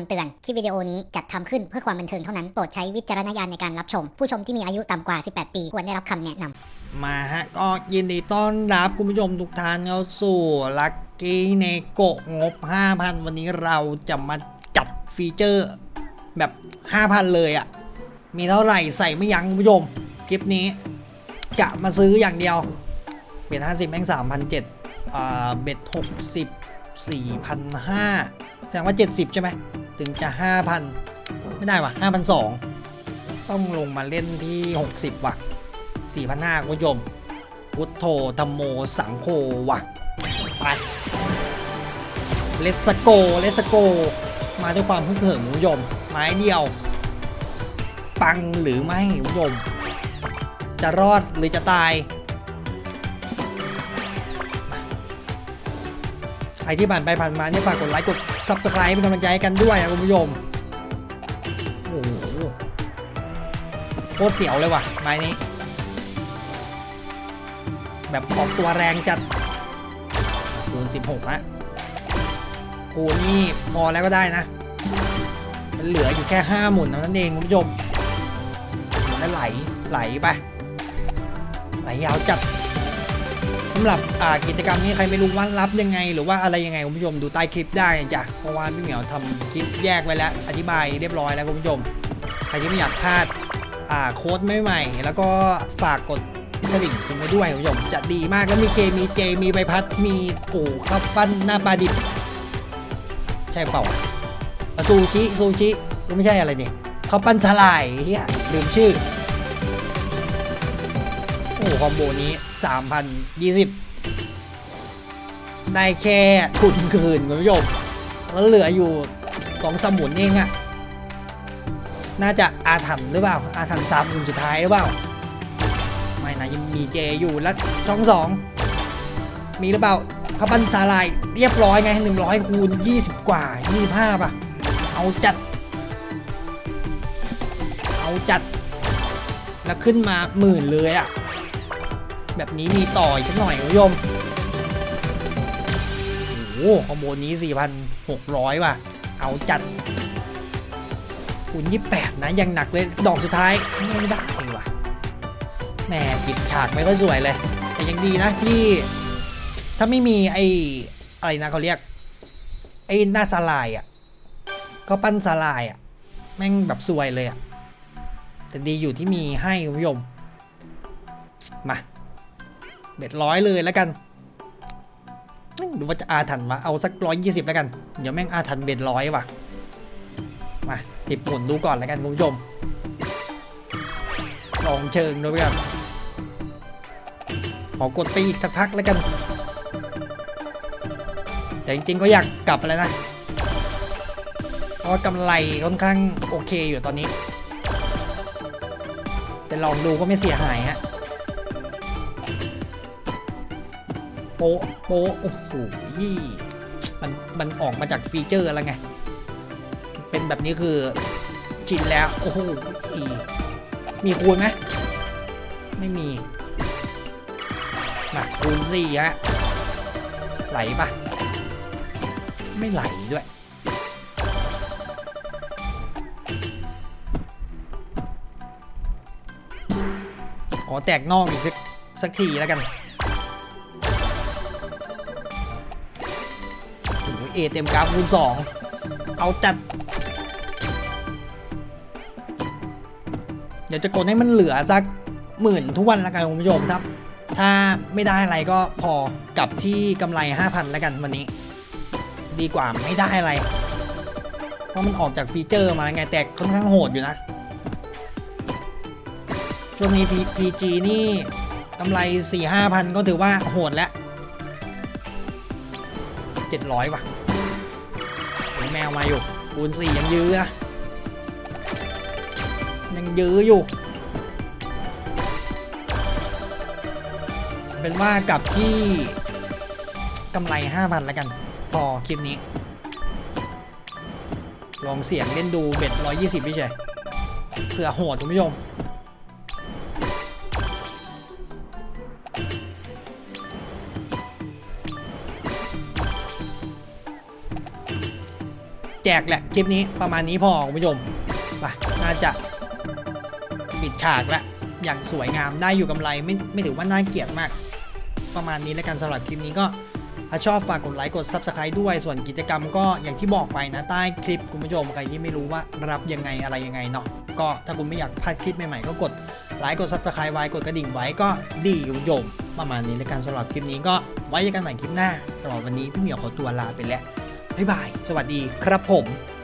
ำเตือน คลิปวิดีโอนี้จัดทำขึ้นเพื่อความบันเทิงเท่านั้น โปรดใช้วิจารณญาณในการรับชม ผู้ชมที่มีอายุต่ำกว่า 18 ปี ควรได้รับคำแนะนำ มาฮะ ก็ยินดีต้อนรับคุณผู้ชมทุกท่านเข้าสู่ลัคกี้เนโกะงบ 5,000 วันนี้เราจะมาจัดฟีเจอร์แบบ 5,000 เลยอะ่ะ มีเท่าไหร่ใส่ไม่ยั้งคุณผู้ชม คลิปนี้ จะมาซื้ออย่างเดียว เบ็ด50แม่ง3,007อ่าเบ็ด60 4,500แสดงว่า 70 ใช่ไหม ถึงจะ 5,000 ไม่ได้ว่ะ5,200ต้องลงมาเล่นที่ 60 ว่ะ 4,500คุณผู้ชมพุทโธธรรมโมสังโฆว่ะ ไปเลสโกเลสโก มาด้วยความพึ่งเหิมคุณผู้ชมไม้เดียว ปังหรือไม่คุณผู้ชมจะรอดหรือจะตาย ใครที่ผ่านไปผ่านมาเนี่ยฝากกดไลค์กด Subscribe เป็นกำลังใจให้กันด้วยนะคุณผู้ชมโอ้โหโคตรเสียวเลยว่ะไม้นี้ แบบออกตัวแรงจัดคูณ16ฮะคูณนี่พอแล้วก็ได้นะ มันเหลืออยู่แค่ 5 หมุนเท่านั้นเองคุณผู้ชมหมุนแล้วไหลไหลไปไหลยาวจัด สำหรับกิจกรรมนี้ใครไม่รู้ว่ารับยังไง หรือว่าอะไรยังไงคุณผู้ชมดูใต้คลิปได้จ้ะเพราะว่าพี่เหมียวทำคลิปแยกไว้แล้ว อธิบายเรียบร้อยแล้วคุณผู้ชมใครที่ไม่อยากพลาดโค้ดใหม่ๆแล้วก็ฝากกดกระดิ่งทิ้งไว้ด้วยคุณผู้ชมจะดีมากแล้วมีเคมีเจมีใบพัดมีโอ้ข้าวปั้นหน้าปลาดิบ ใช่เปล่าซูชิซูชิก็ไม่ใช่อะไรนี่ข้าวปั้นสลายเฮียลืมชื่อ อ้คอมโบนี้ 3,020 ได้แค่ทุนคืนคุณผู้ชมแล้วเหลืออยู่สองสมุนเองอะน่าจะอาถรรพ์หรือเปล่า อาถรรพ์สามมุนสุดท้ายหรือเปล่า ไม่นะยังมีเจอยู่แล้วช่องสองมีหรือเปล่าข้าวปั้นสาลายเรียบร้อยไง 100 คูณ 20 กว่า 25 ป่ะ เอาจัด เอาจัด แล้วขึ้นมาหมื่นเลยอะ แบบนี้มีต่ออีกสักหน่อยคุณผู้ชมโอ้โหคอมโบนี้ 4,600 ว่ะ เอาจัดคูณ28 นะ ยังหนักเลย ดอกสุดท้าย ไม่ได้ว่ะแหมปิดฉากไม่ค่อยสวยเลย แต่ยังดีนะที่ ถ้าไม่มีไอ้อะไรนะเขาเรียก ไอ้หน้าสลายอะ ก็ปั้นสลายอะ แม่งแบบสวยเลยอะ แต่ดีอยู่ที่มีให้คุณผู้ชมมา เบ็ดร้อยเลยแล้วกันดูว่าจะอาถันวะเอาสักร้อยยี่สิบแล้วกัน เดี๋ยวแม่งอาถันเบ็ดร้อยว่ะ มาสิบหมุนดูก่อนแล้วกันคุณผู้ชม ลองเชิงดูไปก่อนขอกดไปอีกสักพักแล้วกัน แต่จริงๆก็อยากกลับแล้วนะ เพราะกำไรค่อนข้างโอเคอยู่ตอนนี้ แต่ลองดูก็ไม่เสียหายฮะ โป๊ะโป๊ะโอ้โหมันมันออกมาจากฟีเจอร์แล้วไง เป็นแบบนี้คือชินแล้วโอ้โหมีคูณไหมไม่มีมาคูณสี่ฮะไหลปะไม่ไหลด้วยขอแตกนอกอีกสักสักทีแล้วกัน เอเต็มกราฟคูณสองเอาจัดเดี๋ยวจะกดให้มันเหลือสักหมื่นทุกวันล้วกันคุณผู้ชมครับ ถ้าไม่ได้อะไรก็พอกลับที่กำไร 5,000แล้วกันวันนี้ ดีกว่าไม่ได้อะไร เพราะมันออกจากฟีเจอร์มาไงแต่ค่อนข้างโหดอยู่นะ ช่วงนี้ PG นี่กำไร 4-5,000 ก็ถือว่าโหดแล้ว 700 ว่ะ แมวมาอยู่คูณ4ยังยื้อนะยังยื้ออยู่ เป็นว่ากลับที่กำไร5,000แล้วกัน พอคลิปนี้ ลองเสียงเล่นดูเบ็ด120พี่เฉยเผื่อโหดคุณผู้ชม แจกแหละคลิปนี้ประมาณนี้พอคุณผู้ชมไปน่าจะปิดฉากละอย่างสวยงามได้อยู่กำไรไม่ไม่ถือว่าน่าเกลียดมาก ประมาณนี้แล้วกันสำหรับคลิปนี้ก็ถ้าชอบฝากกดไลค์กด Subscribe ด้วยส่วนกิจกรรมก็อย่างที่บอกไปนะใต้คลิปคุณผู้ชมใครที่ไม่รู้ว่ารับยังไงอะไรยังไงเนาะก็ถ้าคุณไม่อยากพลาดคลิปใหม่ๆก็กดไลค์กด Subscribe ไว้กดกระดิ่งไว้ก็ดีคุณผู้ชมประมาณนี้แล้วกันสำหรับคลิปนี้ก็ไว้เจอกันใหม่คลิปหน้าสำหรับวันนี้พี่เหมียวขอตัวลาไปแล้ว บ๊ายบาย สวัสดีครับผม